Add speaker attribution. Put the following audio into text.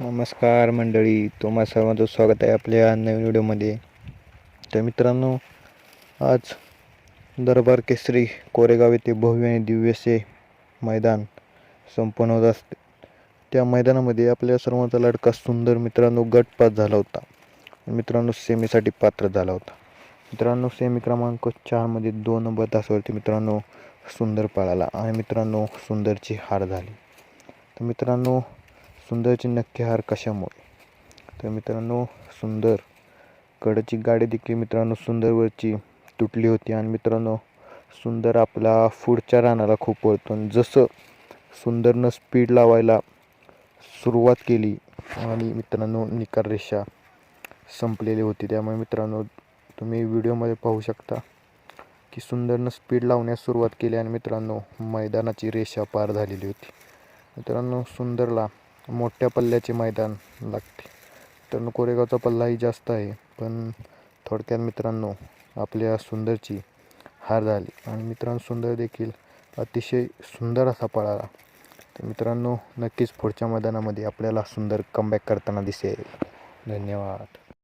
Speaker 1: नमस्कार मंडळी तुम्हा सर्वांचं स्वागत आहे आपल्या नवीन व्हिडिओमध्ये. तर मित्रांनो आज दरबार केसरी कोरेगाव येथे भव्य आणि दिव्यसे मैदान संपन्न होत असते. त्या मैदानामध्ये आपल्या सर्वांचा लाडका सुंदर मित्रांनो गट पास झाला होता. मित्रांनो सेमीसाठी पात्र झाला होता. मित्रांनो सेमी क्रमांक चारमध्ये दोन नंबर तासावरती मित्रांनो सुंदर पळाला आणि मित्रांनो सुंदरची हार झाली. तर मित्रांनो सुंदरची नक्की हार कशामुळे? तर मित्रांनो सुंदर. कडची गाडी देखील मित्रांनो सुंदरवरची तुटली होती. आणि मित्रांनो सुंदर आपला पुढच्या रानाला खूप वळतो. आणि जसं सुंदरनं स्पीड लावायला सुरुवात केली आणि मित्रांनो निकार रेषा संपलेली होती. त्यामुळे मित्रांनो तुम्ही व्हिडिओमध्ये पाहू शकता की सुंदरनं स्पीड लावण्यास सुरुवात केली आणि मित्रांनो मैदानाची रेषा पार झालेली होती. मित्रांनो सुंदरला मोठ्या पल्ल्याचे मैदान लागते. तर कोरेगावचा पल्लाही जास्त आहे पण थोडक्यात मित्रांनो आपल्या सुंदरची हार झाली. आणि मित्रांनो सुंदर देखील अतिशय सुंदर असा पळाला. तर मित्रांनो नक्कीच पुढच्या मैदानामध्ये आपल्याला सुंदर कमबॅक करताना दिसेल. धन्यवाद.